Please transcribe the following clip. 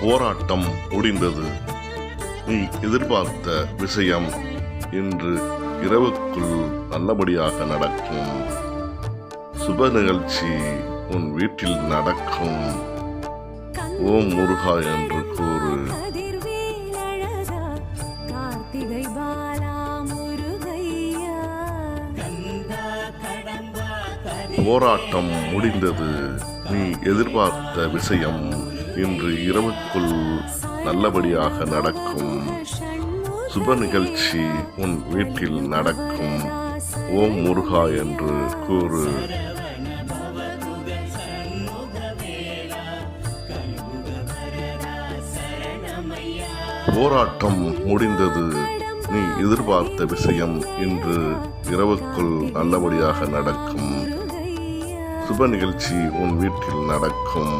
போராட்டம் முடிந்தது. நீ எதிர்பார்த்த விஷயம் இன்று இரவுக்குள் நல்லபடியாக நடக்கும். சுப நிகழ்ச்சி உன் வீட்டில் நடக்கும். ஓம் முருகா என்று கூறு. போராட்டம் முடிந்தது. நீ எதிர்பார்த்த விஷயம் இன்று இரவுக்குள் நல்லபடியாக நடக்கும். சுப நிகழ்ச்சி உன் வீட்டில் நடக்கும். ஓம் முருகா என்று கூறு. போராட்டம் முடிந்தது. நீ எதிர்பார்த்த விஷயம் இன்று இரவுக்குள் நல்லபடியாக நடக்கும். சுப நிகழ்ச்சி உன் வீட்டில் நடக்கும்.